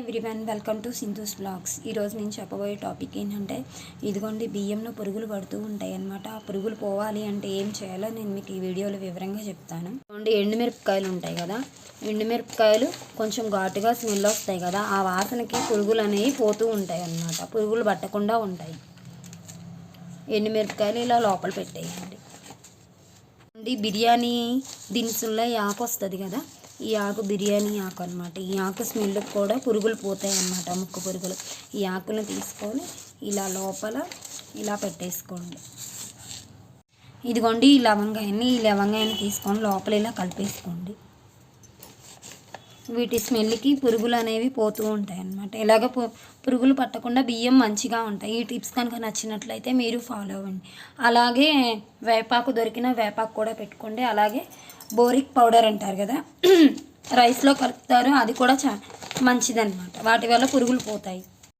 Everyone welcome to Sindhu's blogs. ఈరోజు నేను చెప్పబోయే టాపిక్ ఏంటంటే ఇదిగోండి బియ్యంలో పురుగులు పడుతూ ఉంటాయి అన్నమాట ఆ పురుగులు పోవాలి అంటే ఏం చేయాలో నేను మీకు ఈ వీడియోలో వివరంగా చెప్తాను. ఇదిగోండి ఎండుమిరపకాయలు ఉంటాయి కదా. ఎండుమిరపకాయలు కొంచెం ఘాటుగా స్మెల్ వస్తాయి కదా. ఆ వాసనకి పురుగులు అనేవి పోతూ ఉంటాయి అన్నమాట పురుగులు పట్టకుండా ఉంటాయి. ఎండుమిరపకాయలు ఇలా లోపల పెట్టేయండి. అండి బిర్యానీ దినుసుల్లో ఆకు వస్తుంది కదా ఈ ఆకు బిర్యానీ ఆకు అనమాట ఈ ఆకు స్మెల్ కూడా పురుగులు పోతాయి అన్నమాట ముక్కు పురుగులు. ఈ ఆకును తీసుకొని ఇలా లోపల ఇలా పెట్టేసుకోండి. ఇదిగోండి ఈ లవంగాయన్ని ఈ లవంగాయన్ని తీసుకొని లోపల ఇలా కలిపేసుకోండి. వీటి స్మెల్కి పురుగులు అనేవి పోతూ ఉంటాయి అన్నమాట ఇలాగ పు- పురుగులు పట్టకుండా బియ్యం మంచిగా ఉంటాయి. ఈ టిప్స్ కనుక నచ్చినట్లయితే మీరు ఫాలో అవ్వండి. అలాగే వేపాకు దొరికిన వేపాకు కూడా పెట్టుకోండి. అలాగే బోరిక్ పౌడర్ అంటారు కదా రైస్లో కలుపుతారు. అది కూడా చా మంచిదన్నమాట. వాటి వల్ల పురుగులు పోతాయి.